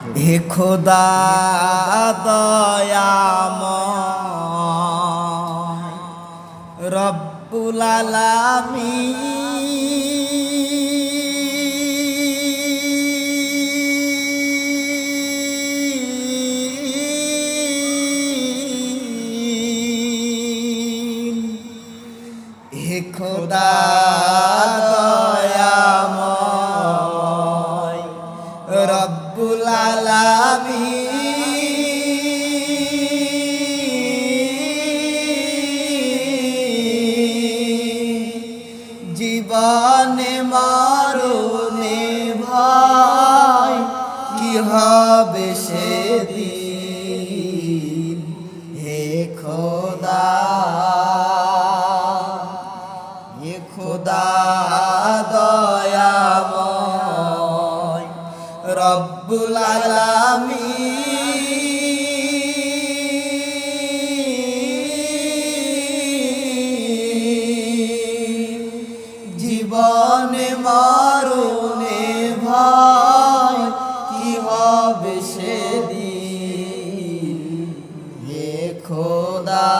হে খোদা দয়াময়। রব্বুল হে খোদা আলামিন জীবনে মরণে ভাই কি হবে সেদিন? হে খোদা হে খোদা দয়াময় রব্বুল আলামিন। জীবনে মরণে ভাই কি হবে সেদিন? হে খোদা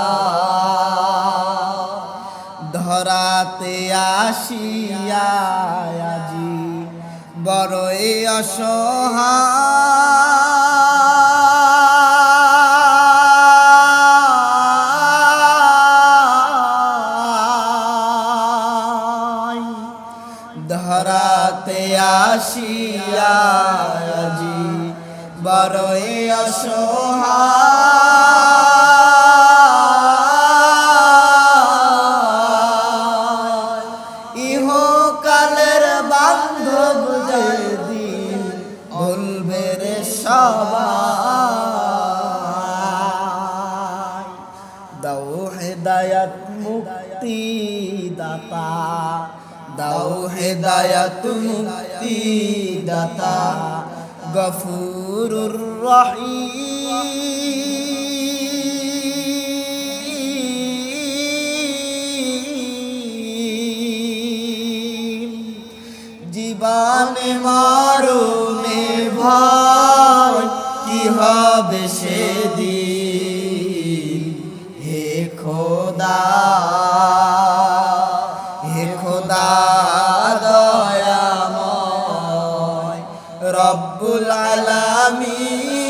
ধরাতে আসিয়া আজি বড়ই অসহায়। ধরাতে আসিয়া জি বড়ই অসহায়। ভুলবে রে সবাই। দাও হেদায়াত মুক্তি দাতা দাও হেদায়াত মুক্তি দাতা গফুরুর রহিম। জীবনে মারুনে ভয়, কি হবে সেদিন? হে খোদা হে খোদা দয়াময়, রব্বুল আলামিন।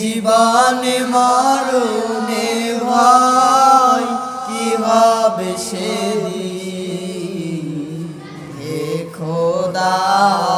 জীবনে মরণে ভয়, কি হবে সেদিন? 아.